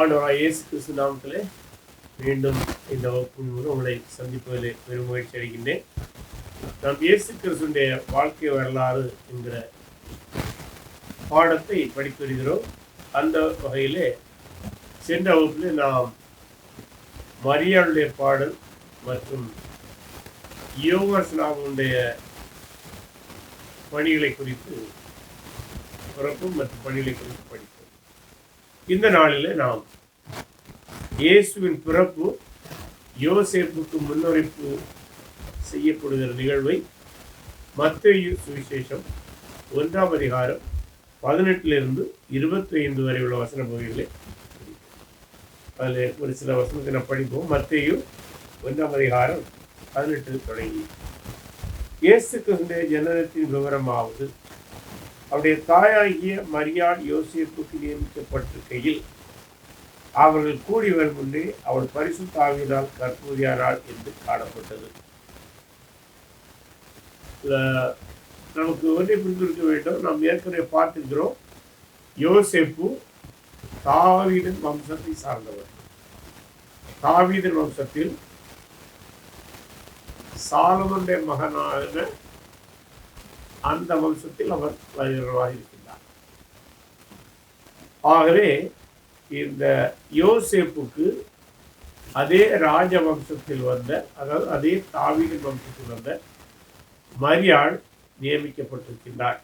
ஆண்டவராக இயேசு கிறிஸ்து நாமத்திலே மீண்டும் இந்த வகுப்பின் மூலம் உங்களை சந்திப்பதில் பெரும் முயற்சி அடைகின்றேன். நாம் இயேசு கிறிஸ்துடைய வாழ்க்கை வரலாறு என்கிற பாடத்தை படித்து வருகிறோம். அந்த வகையிலே சென்ற வகுப்பில் நாம் மரியாளுடைய பாடல் மற்றும் யோகஸ்லாமுடைய பணிகளை குறித்து பிறப்பும் மற்றும் பணிகளை குறித்து படித்தோம் இந்த நாளில் நாம் இயேசுவின் பிறப்பு யோசேப்புக்கு முன்னறிப்பு செய்யப்படுகிற நிகழ்வை மத்திய சுவிசேஷம் ஒன்றாம் அதிகாரம் பதினெட்டிலிருந்து இருபத்தி ஐந்து வரை உள்ள வசன பகுதிகளை அதில் ஒரு சில வசனத்தை நான் படிப்போம். மத்தையும் ஒன்றாம் அதிகாரம் பதினெட்டு தொடங்கி இயேசு கிறிஸ்துடைய ஜனனத்தின் விவரமாவது அவருடைய தாயாகிய மரியாள் யோசேப்புக்கு நியமிக்கப்பட்டிருக்கையில் அவர்கள் கூடி வரும் முன்னே அவள் பரிசு தாவினால் கற்பூதியானாள் என்று காணப்பட்டது. நமக்கு ஒன்றை புரிந்திருக்க வேண்டும். நாம் ஏற்கனவே பார்த்திருக்கிறோம் யோசேப்பு தாவீதன் வம்சத்தை சார்ந்தவர். தாவீதன் வம்சத்தில் சாலமனுடைய மகனான அந்த வம்சத்தில் அவர் வருகிறவராக இருக்கின்றார் ஆகவே இந்த யோசேப்புக்கு அதே ராஜ வம்சத்தில் வந்த அதாவது அதே தாவீதின் வம்சத்தில் வந்த மரியாள் நியமிக்கப்பட்டிருக்கின்றார்.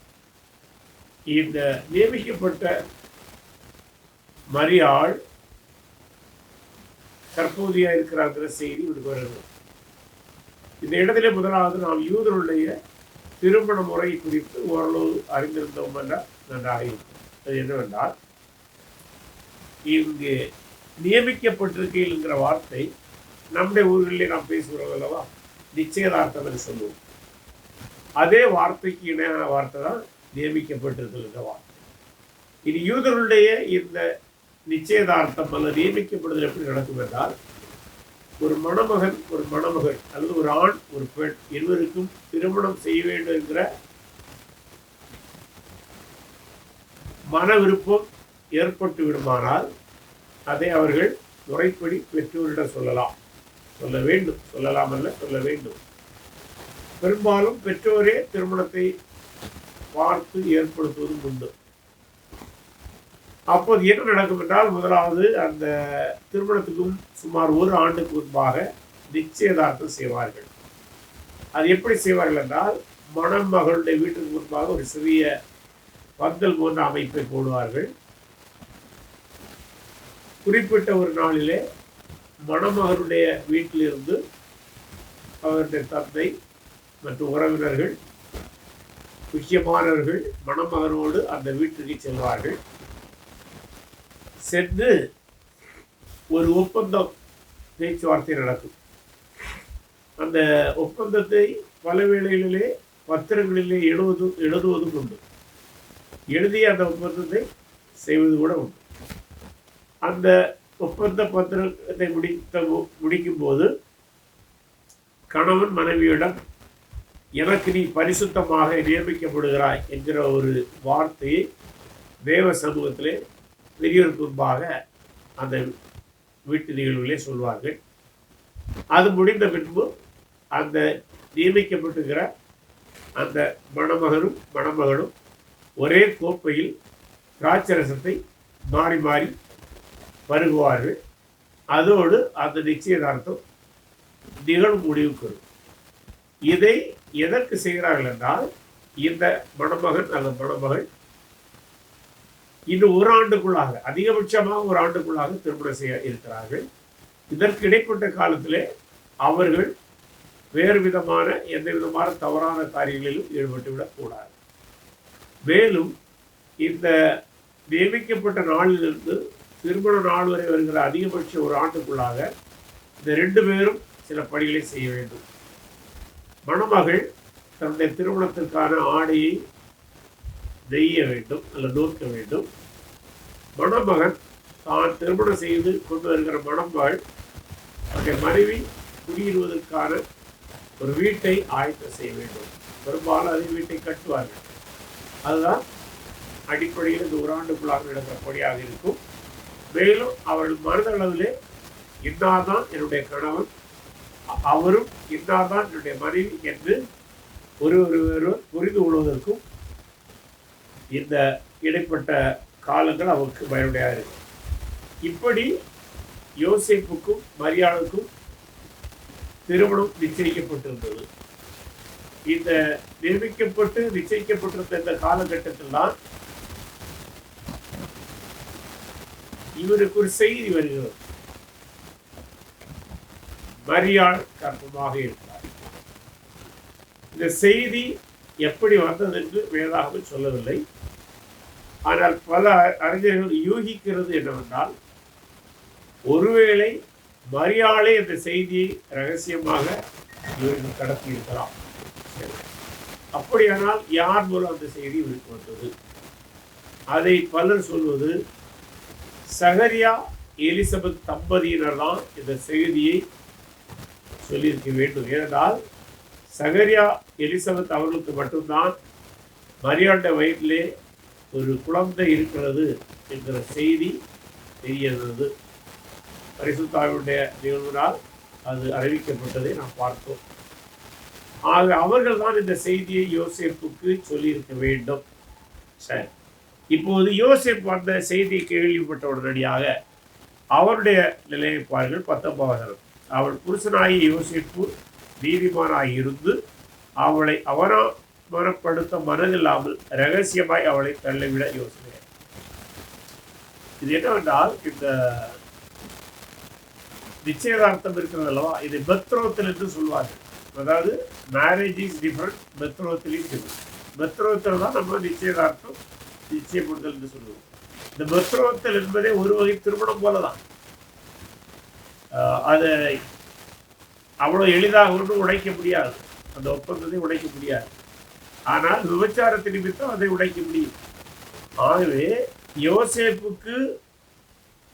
இந்த நியமிக்கப்பட்ட மரியாள் கற்பூதியா இருக்கிறாங்கிற செய்தி இவருக்கு வருது. இந்த இடத்திலே முதலாவது நாம் யூதருடைய திருமண முறை குறித்து ஓரளவு அறிந்திருந்தோம் என்றால் நன்றாக இருக்கும். அது என்னவென்றால் இங்கு நியமிக்கப்பட்டிருக்கீங்கிற வார்த்தை நம்முடைய ஊர்களிலே நாம் பேசுகிறோம் அல்லவா? நிச்சயதார்த்தம் என்று சொல்லுவோம். அதே வார்த்தைக்கு இணையான வார்த்தை தான் நியமிக்கப்பட்டிருக்கிற வார்த்தை. இனி யூதருடைய இந்த நிச்சயதார்த்தம் அல்லது நியமிக்கப்படுதல் எப்படி நடக்கும் என்றால் ஒரு மணமகன் ஒரு மணமகள் அல்லது ஒரு ஆண் ஒரு பெண் இருவருக்கும் திருமணம் செய்ய வேண்டும் என்கிற மன விருப்பம் ஏற்பட்டு விடுமானால் அதை அவர்கள் முறைப்படி பெற்றோரிடம் சொல்லலாம். சொல்ல வேண்டும். சொல்லலாம் அல்ல சொல்ல வேண்டும். பெரும்பாலும் பெற்றோரே திருமணத்தை பார்த்து ஏற்படுத்துவதும் உண்டு. அப்போது என்ன நடக்கும் என்றால் முதலாவது அந்த திருமணத்துக்கும் சுமார் ஒரு ஆண்டுக்கு முன்பாக நிச்சயதார்த்தம் செய்வார்கள். அது எப்படி செய்வார்கள் என்றால் மணமகளுடைய வீட்டுக்கு முன்பாக ஒரு சிறிய பந்தல் போன்ற அமைப்பை போடுவார்கள். குறிப்பிட்ட ஒரு நாளிலே மணமகனுடைய வீட்டிலிருந்து அவருடைய தந்தை மற்றும் உறவினர்கள் முக்கியமானவர்கள் மணமகனோடு அந்த வீட்டுக்கு செல்வார்கள். சென்று ஒரு ஒப்பந்தம் பேச்சுவார்த்தை நடக்கும். அந்த ஒப்பந்தத்தை பல வேளைகளிலே பத்திரங்களிலே எழுதுவதும் எழுதுவதும் உண்டு. எழுதிய அந்த ஒப்பந்தத்தை செய்வது கூட உண்டு. அந்த ஒப்பந்த பத்திரத்தை முடித்த முடிக்கும் போது கணவன் மனைவியிடம் எனக்கு நீ பரிசுத்தமாக நியமிக்கப்படுகிறாய் என்கிற ஒரு வார்த்தையை தேவ சமூகத்திலே பெரியோருக்கு முன்பாக அந்த வீட்டு நிகழ்வுகளே சொல்வார்கள். அது முடிந்த பின்பு அந்த நியமிக்கப்பட்டுகிற அந்த மணமகனும் மணமகளும் ஒரே கோப்பையில் திராட்சரசத்தை மாறி மாறி பருகுவார்கள் அதோடு அந்த நிச்சயதார்த்தம் நிகழும் முடிவுக்கு வரும் இதை எதற்கு செய்கிறார்கள் என்றால் இந்த மணமகன் அல்லது மணமகள் இன்னும் ஒரு ஆண்டுக்குள்ளாக அதிகபட்சமாக ஒரு ஆண்டுக்குள்ளாக திருமணம் செய்ய இருக்கிறார்கள். இதற்கு இடைப்பட்ட காலத்திலே அவர்கள் வேறு விதமான எந்த விதமான தவறான காரியங்களிலும் ஈடுபட்டு விடக்கூடாது மேலும் இந்த நியமிக்கப்பட்ட நாளிலிருந்து திருமண நாள் வரை வருகிற அதிகபட்ச ஒரு ஆண்டுக்குள்ளாக இந்த ரெண்டு பேரும் சில பணிகளை செய்ய வேண்டும். மணமகள் தன்னுடைய திருமணத்திற்கான ஆடையை நெய்ய வேண்டும் அல்ல நோக்க வேண்டும். மணமகன் தான் திருமணம் செய்து கொண்டு வருகிற மணமகள் அவருடைய மனைவி குடியிடுவதற்கான ஒரு வீட்டை ஆயத்தம் செய்ய வேண்டும். பெரும்பாலும் அதே வீட்டை கட்டுவார்கள். அதுதான் அடிப்படையில் இந்த ஒரு ஆண்டுக்குள்ளாக நடக்கிற பணியாக இருக்கும். மேலும் அவர்கள் மனதளவிலே இன்னார்தான் என்னுடைய கணவன் அவரும் இன்னார்தான் என்னுடைய மனைவி என்று ஒரு ஒருவர் புரிந்து கொள்வதற்கும் இந்த இடைப்பட்ட காலங்கள் அவருக்கு பயனுடையாக இருக்கும் இப்படி யோசிப்புக்கும் மரியாளுக்கும் திருமணம் நிச்சயிக்கப்பட்டிருந்தது. இந்த நியமிக்கப்பட்டு நிச்சயிக்கப்பட்டிருந்த இந்த காலகட்டத்தில் தான் இவருக்கு ஒரு செய்தி வருகிறது. மரியாள் கர்ப்பமாக இருக்கிறார் இந்த செய்தி எப்படி வந்தது என்று வேதாகவும் சொல்லவில்லை. ஆனால் பல அறிஞர்கள் யூகிக்கிறது என்னவென்றால் ஒருவேளை மரியாளே இந்த செய்தியை ரகசியமாக இவர்கள் கடத்தி இருக்கலாம் அப்படியானால் யார் மூலம் அந்த செய்தி இவருக்கு வந்தது? அதை பலர் சொல்வது சகரியா எலிசபெத் தம்பதியினர் தான் இந்த செய்தியை சொல்லியிருக்க வேண்டும். ஏனென்றால் சகரியா எலிசபெத் அவர்களுக்கு மட்டும்தான் மரியாண்ட வயிற்றிலே ஒரு குழந்தை இருக்கிறது என்கிற செய்தி தெரியறது பரிசுத்தாவினுடைய நிகழ்வினால் அது அறிவிக்கப்பட்டதை நாம் பார்த்தோம். ஆக அவர்கள் தான் இந்த செய்தியை யோசிப்புக்கு சொல்லியிருக்க வேண்டும். சரி. இப்போது யோசேப் வந்த செய்தியை கேள்விப்பட்ட உடனடியாக அவருடைய நிலையை பாருங்கள் பத்தொன்பதாயிரம் அவள் புருஷனாகி யோசிப்பு நீதிமானாக இருந்து அவளை அவமானப்படுத்த மனதில்லாமல் ரகசியமாய் அவளை தள்ளிவிட யோசனை இது என்னவென்றால் இந்த நிச்சயதார்த்தம் இருக்கிறது அல்லவா? இது பெத்ரோத்தில் என்று சொல்வார்கள். அதாவது மேரேஜ் இஸ் டிஃப்ரெண்ட் பெத்ரோத்திலையும் டிஃப்ரெண்ட் பெத்ரோத்தில் தான் நம்ம நிச்சயதார்த்தம் நிச்சயப்படுதல் என்று சொல்லுவோம். இந்த பிரசவத்தல் என்பதே ஒரு வகை திருமணம் போலதான். ஆஹ் அதை அவ்வளோ எளிதாக ஒன்றும் உடைக்க முடியாது. அந்த ஒப்பந்தத்தை உடைக்க முடியாது. ஆனால் விபச்சாரத்தை நிமித்தம் அதை உடைக்க முடியும். ஆகவே யோசேப்புக்கு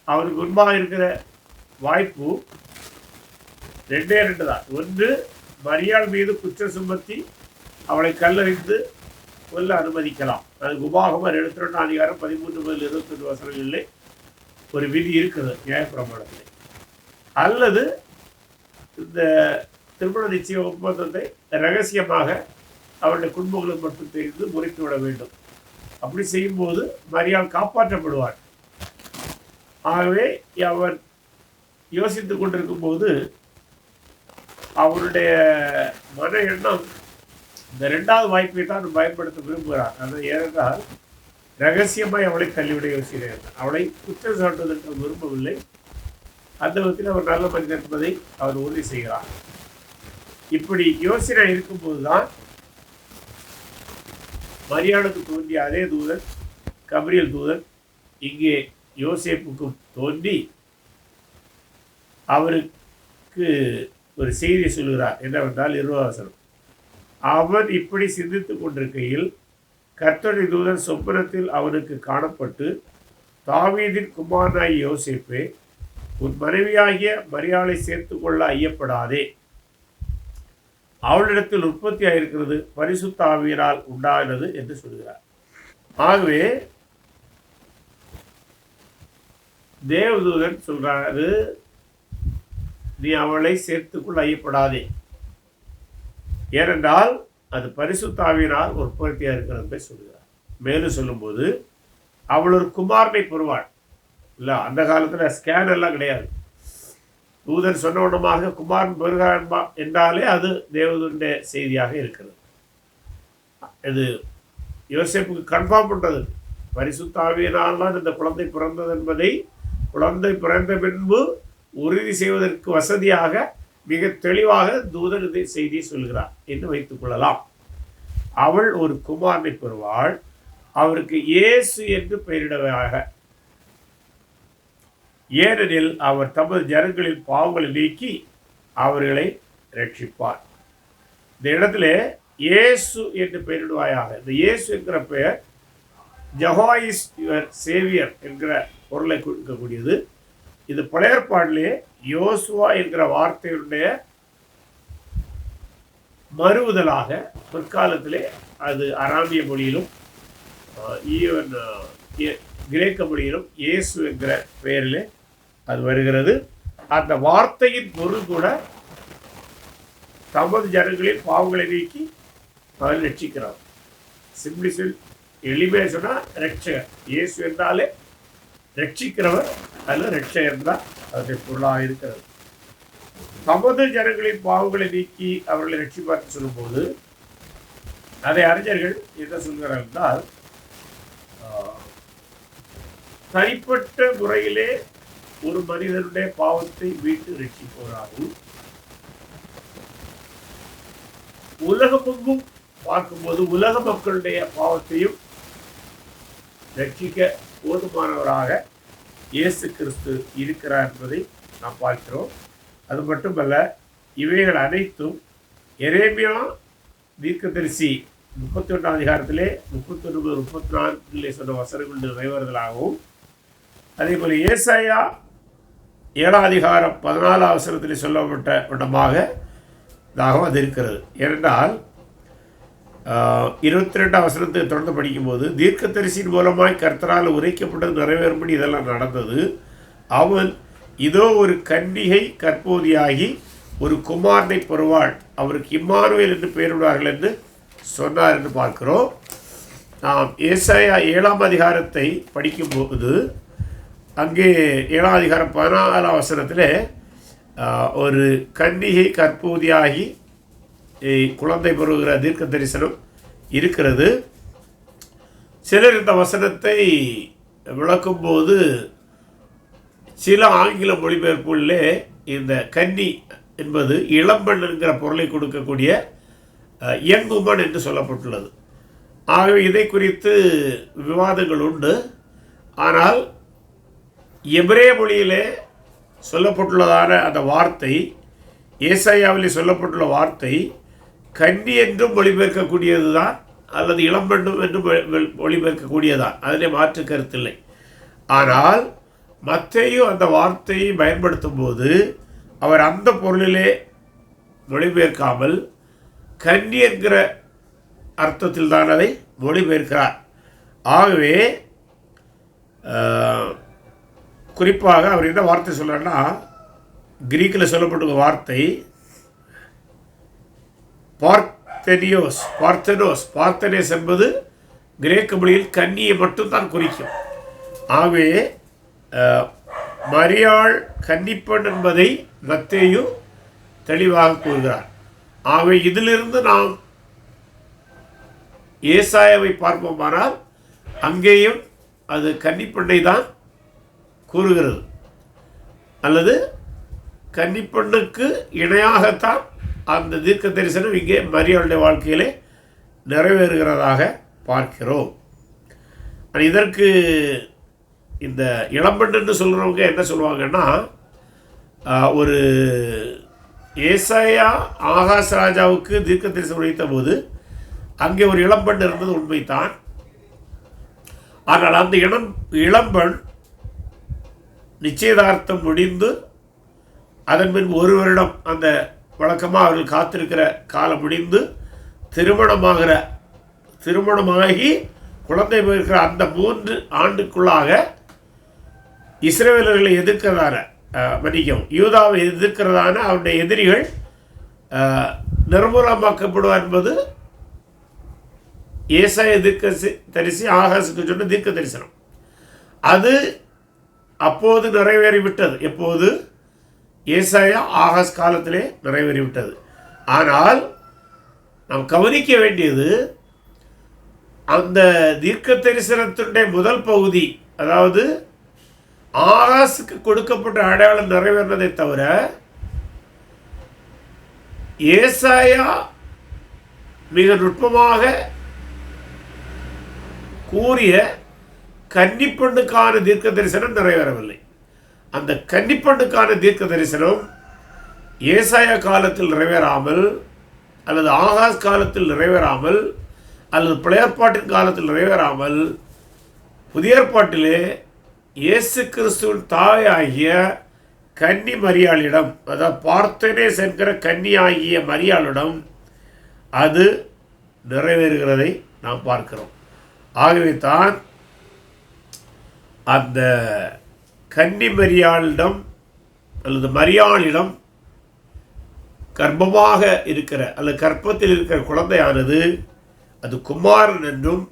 அவருக்கு முன்பாக இருக்கிற வாய்ப்பு ரெண்டே ரெண்டு தான். ஒன்று மரியாள் மீது குற்ற சுமத்தி அவளை கல்லறிந்து கொல்ல அனுமதிக்கலாம். அது உபாகமர் எழுபத்தி அதிகாரம் பதிமூன்று முதல் இருபத்தொன்று வசனங்களிலே ஒரு விதி இருக்குது நியாயப்பிரமாணத்தில். அல்லது இந்த திருமண நிச்சய ஒப்பந்தத்தை ரகசியமாக அவருடைய குடும்பங்களுக்கு மட்டும் தெரிந்து முறைத்து விட வேண்டும். அப்படி செய்யும்போது மரியாள் காப்பாற்றப்படுவார். ஆகவே அவர் யோசித்துக் கொண்டிருக்கும் போது அவருடைய மன எண்ணம் இந்த ரெண்டாவது வாய்ப்பை தான் பயன்படுத்த விரும்புகிறார். அது ஏனென்றால் ரகசியமாய் அவளை தள்ளிவிட யோசிக்கிறார். அவளை குற்றம் சாட்டுவதற்கு விரும்பவில்லை. அந்த விதத்தில் அவர் நல்ல மனிதன் என்பதை அவர் உறுதி செய்கிறார். இப்படி யோசனை இருக்கும்போது தான் மரியாளுக்கு தோன்றிய அதே தூதன் கபிரியல் தூதன் இங்கே யோசேப்புக்கும் தோன்றி அவருக்கு ஒரு செய்தி சொல்கிறார் என்னவென்றால் இருவாசனம் அவர் இப்படி சிந்தித்து கொண்டிருக்கையில் கர்த்தருடைய தூதன் சொப்பனத்தில் அவனுக்கு காணப்பட்டு தாவீதின் குமாரனாய் யோசிப்பே உன் மனைவியாகிய மரியாதை சேர்த்து கொள்ள ஐயப்படாதே. அவளிடத்தில் உற்பத்தி ஆயிருக்கிறது பரிசுத்தாவியனால் உண்டாகிறது என்று சொல்கிறார். ஆகவே தேவதூதன் சொல்றாரு நீ அவளை சேர்த்துக்குள் ஐயப்படாதே. ஏனென்றால் அது பரிசுத்தாவினால் உற்பத்தியாக இருக்கிறது என்று சொல்கிறார் மேலும் சொல்லும்போது அவள் ஒரு குமாரனை பெறுவாள். இல்லை அந்த காலத்தில் ஸ்கேன் எல்லாம் கிடையாது. தூதன் சொன்ன உடனமாக குமாரன் பெறுகிறான் என்றாலே அது தேவதனுடைய செய்தியாக இருக்கிறது. இது யோசிப்புக்கு கன்ஃபார்ம் பண்ணுறது பரிசுத்தாவியினால் தான் இந்த குழந்தை பிறந்தது என்பதை குழந்தை பிறந்த பின்பு உறுதி செய்வதற்கு வசதியாக மிக தெளிவாக தூதர் இதை செய்தி சொல்கிறார் என்று வைத்துக் கொள்ளலாம். அவள் ஒரு குமாரனை பெறுவாள். அவருக்கு இயேசு என்று பெயரிடவாக ஏனெனில் அவர் தமது ஜனங்களின் பாவங்களை நீக்கி அவர்களை ரட்சிப்பார். இந்த இடத்துல இயேசு என்று பெயரிடுவாயாக. இந்த இயேசு என்கிற பெயர் ஜஹாயிஸ் யுவர் சேவியர் என்கிற பொருளை கொடுக்கக்கூடியது. இது பழையற்பாட்டிலே யோசுவா என்கிற வார்த்தையுடைய மறுவுதலாக பிற்காலத்திலே அது அராமிய மொழியிலும் ஈவன் கிரேக்க மொழியிலும் இயேசு என்கிற பெயரிலே அது வருகிறது. அந்த வார்த்தையின் பொருள் கூட தமது ஜனங்களின் பாவங்களை நீக்கி அவர் ரட்சிக்கிறார். சிம்பிளி சொல் எளிமையாக சொன்னால் ரட்சகர். இயேசு என்றாலே ரட்சிக்கிறவர் அல்ல ரட்சகர் தான் அதனுடைய பொருளாக இருக்கிறது. தமது ஜனங்களின் பாவங்களை நீக்கி அவர்களை ரட்சிப்பார்த்து சொல்லும்போது அதை அறிஞர்கள் என்ன சொல்கிறார் என்றால் ஆஹ், தனிப்பட்ட முறையிலே ஒரு மனிதனுடைய பாவத்தை மீட்டு ரட்சிப்பவராகவும் உலகமெங்கும் பார்க்கும்போது உலக மக்களுடைய பாவத்தையும் ரட்சிக்க போதுமானவராக இயேசு கிறிஸ்து இருக்கிறார் என்பதை நாம் பார்க்கிறோம். அது மட்டுமல்ல இவைகள் அனைத்தும் எரேமியா தீர்க்கதரிசி முப்பத்தி ஒன்றாம் அதிகாரத்திலே முப்பத்தி ஒன்பது முப்பத்தி நான்கிலே சொன்ன வசனங்கள் நிறைவேறுதலாகவும் அதே போல் ஏசாயா ஏழாம் அதிகாரம் பதினாலாம் அவசரத்தில் சொல்லப்பட்ட விடமாக இதாகவும் அது இருக்கிறது. ஏனென்றால் இருபத்தி ரெண்டாம் வசனத்தை தொடர்ந்து படிக்கும்போது தீர்க்கதரிசியின் மூலமாய் கர்த்தரால் உரைக்கப்பட்டது நிறைவேறும்படி இதெல்லாம் நடந்தது. அவன் இதோ ஒரு கன்னிகை கற்போதியாகி ஒரு குமாரனை பெறுவாள். அவருக்கு இம்மானுவேல் என்று பெயரிடுவார்கள் என்று சொன்னார் என்று பார்க்கிறோம். நாம் ஏசாயா ஏழாம் அதிகாரத்தை படிக்கும்போது அங்கே ஏழாம் அதிகாரம் பதினாலாம் வசனத்தில் ஒரு கன்னிகை கற்பூதியாகி குழந்தை பெறுகிற தீர்க்க தரிசனம் இருக்கிறது. சிலர் இந்த வசனத்தை விளக்கும்போது சில ஆங்கில மொழிபெயர்ப்புள்ளே இந்த கன்னி என்பது இளம்பெண் என்கிற பொருளை கொடுக்கக்கூடிய இயங்குமன் என்று சொல்லப்பட்டுள்ளது. ஆகவே இதை குறித்து விவாதங்கள் உண்டு. ஆனால் எபிரே மொழியிலே சொல்லப்பட்டுள்ளதான அந்த வார்த்தை ஏசாயாவிலே சொல்லப்பட்டுள்ள வார்த்தை கன்னி என்றும் மொழிபெயர்க்கக்கூடியது தான் அல்லது இளம்பெண்ணும் என்றும் மொழி- மொழிபெயர்க்கக்கூடியதான் அதிலே மாற்று கருத்தில்லை ஆனால் மத்தையும் அந்த வார்த்தையை பயன்படுத்தும் போது அவர் அந்த பொருளிலே மொழிபெயர்க்காமல் கன்னி என்கிற அர்த்தத்தில் தான் அதை மொழிபெயர்க்கிறார். ஆகவே குறிப்பாக அவர் என்ன வார்த்தை சொல்றாருன்னா கிரீக்கில் சொல்லப்பட்டுள்ள வார்த்தை பார்த்தெனியோஸ் பார்த்தெனோஸ். பார்த்தனேஸ் என்பது கிரேக்க மொழியில் கன்னியை மட்டும்தான் குறிக்கும். ஆகவே மரியாள் கன்னிப்பெண் என்பதை மத்தேயும் தெளிவாக கூறுகிறார். ஆகவே இதிலிருந்து நாம் ஏசாயாவை பார்ப்போமானால் அங்கேயும் அது கன்னிப்பெண்ணை தான் கூறுகிறது. அல்லது கன்னிப்பெண்ணுக்கு இணையாகத்தான் அந்த தீர்க்க தரிசனம் இங்கே மரியாளுடைய வாழ்க்கையிலே நிறைவேறுகிறதாக பார்க்கிறோம். இதற்கு இந்த இளம்பெண் சொல்கிறவங்க என்ன சொல்லுவாங்கன்னா ஒரு ஏசாயா ஆகாஷ் ராஜாவுக்கு தீர்க்க தரிசனம் வைத்த போது அங்கே ஒரு இளம்பெண் இருந்தது உண்மைத்தான் ஆனால் அந்த இளம் இளம்பெண் நிச்சயதார்த்தம் முடிந்து அதன் பின் ஒரு வருடம் அந்த வழக்கமாக அவர்கள் காத்திருக்கிற காலம் முடிந்து திருமணமாகிற திருமணமாகி குழந்தை போயிருக்கிற அந்த மூன்று ஆண்டுக்குள்ளாக இஸ்ரேலர்களை எதிர்க்கிறதான அஹ், மன்னிக்கவும் யூதாவை எதிர்க்கிறதான அவருடைய எதிரிகள் நிர்மூலமாக்கப்படுவார் என்பது ஏசாய தீர்க்க தரிசி ஆகாசுக்கு சொன்ன தீர்க்க தரிசனம் அது அப்போது நிறைவேறிவிட்டது. எப்போது? ஏசாயா ஆகாஸ் காலத்திலே நிறைவேறிவிட்டது. ஆனால் நாம் கவனிக்க வேண்டியது அந்த தீர்க்க தரிசனத்துடைய முதல் பகுதி அதாவது ஆகாசுக்கு கொடுக்கப்பட்ட அடையாளம் நிறைவேறினதை தவிர ஏசாயா மிக நுட்பமாக கூறிய கன்னிப்பெண்ணுக்கான தீர்க்க தரிசனம் நிறைவேறவில்லை. அந்த கன்னிப்பெண்ணுக்கான தீர்க்க தரிசனம் ஏசாய காலத்தில் நிறைவேறாமல் அல்லது ஆகாஷ் காலத்தில் நிறைவேறாமல் அல்லது பிள்ளையற்பாட்டின் காலத்தில் நிறைவேறாமல் புதிய ஏற்பாட்டிலே இயேசு கிறிஸ்துவின் தாயாகிய கன்னி மரியாளிடம் அதாவது பார்த்தனே சென்கிற கன்னி ஆகிய மரியாளிடம் அது நிறைவேறுகிறதை நாம் பார்க்கிறோம். ஆகவே தான் அந்த கன்னி மரியாளிடம் அல்லது மரியாளிடம் கர்ப்பமாக இருக்கிற அல்லது கர்ப்பத்தில் இருக்கிற குழந்தையானது அது குமாரன் என்றும்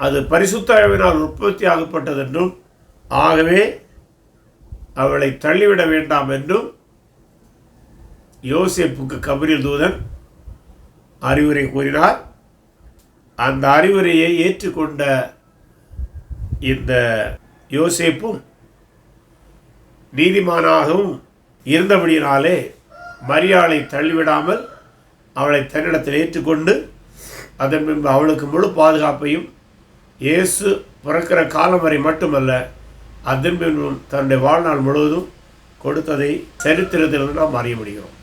அது பரிசுத்தாவினால் உற்பத்தி ஆகப்பட்டது என்றும் ஆகவே அவளை தள்ளிவிட வேண்டாம் என்றும் யோசிப்புக்கு கபிரில் தூதன் அறிவுரை கூறினார். அந்த அறிவுரையை ஏற்றுக்கொண்ட இந்த யோசேப்பும் நீதிமானாகவும் இருந்தபடியினாலே மரியாளை தள்ளிவிடாமல் அவளை தன்னிடத்தில் ஏற்றுக்கொண்டு அதன் பின்பு அவளுக்கு முழு பாதுகாப்பையும் இயேசு பிறக்கிற காலம் வரை மட்டுமல்ல அதன் பின்பும் தன்னுடைய வாழ்நாள் முழுவதும் கொடுத்ததை சரித்திரத்திலிருந்து நாம் அறிய முடிகிறோம்.